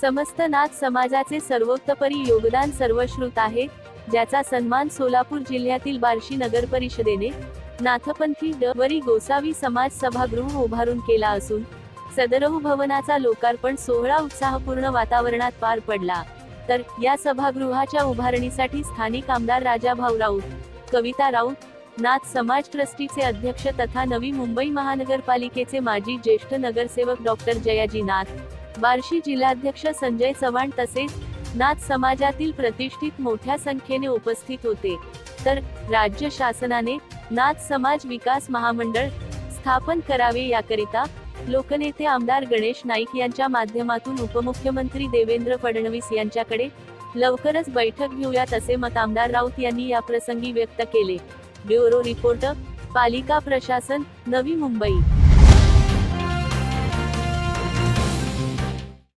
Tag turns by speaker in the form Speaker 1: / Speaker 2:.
Speaker 1: समस्त नाथ समाजाचे सर्वोत्तपरी योगदान सर्वश्रुत आहे ज्याचा सन्मान सोलापूर जिल्ह्यातील बार्शी नगर परिषदेने नाथपंथी ड. वरी गोसावी समाज सभागृह उभारून केला असून सदरहू भवनाचा लोकार्पण सोहळा उत्साहपूर्ण वातावरणात पार पडला. तर या सभागृहाच्या उभारणीसाठी स्थानिक आमदार राजाभाऊ राऊत कविता राऊत नाथ समाज ट्रस्टीचे अध्यक्ष तथा नवी मुंबई महानगरपालिकेचे माजी ज्येष्ठ नगरसेवक डॉक्टर जयाजी नाथ बार्शी जिल्हाध्यक्ष संजय चव्हाण तसेच नाथ समाजातील प्रतिष्ठित मोठ्या संख्येने उपस्थित होते. तर राज्य शासनाने नाथ समाज विकास महामंडळ स्थापन करावे याकरिता लोकनेते आमदार गणेश नाईक यांच्या माध्यमातून उपमुख्यमंत्री देवेंद्र फडणवीस यांच्याकडे लवकरच बैठक घेऊयात असे मत आमदार राऊत यांनी या प्रसंगी व्यक्त केले. ब्युरो रिपोर्टर पालिका प्रशासन नवी मुंबई.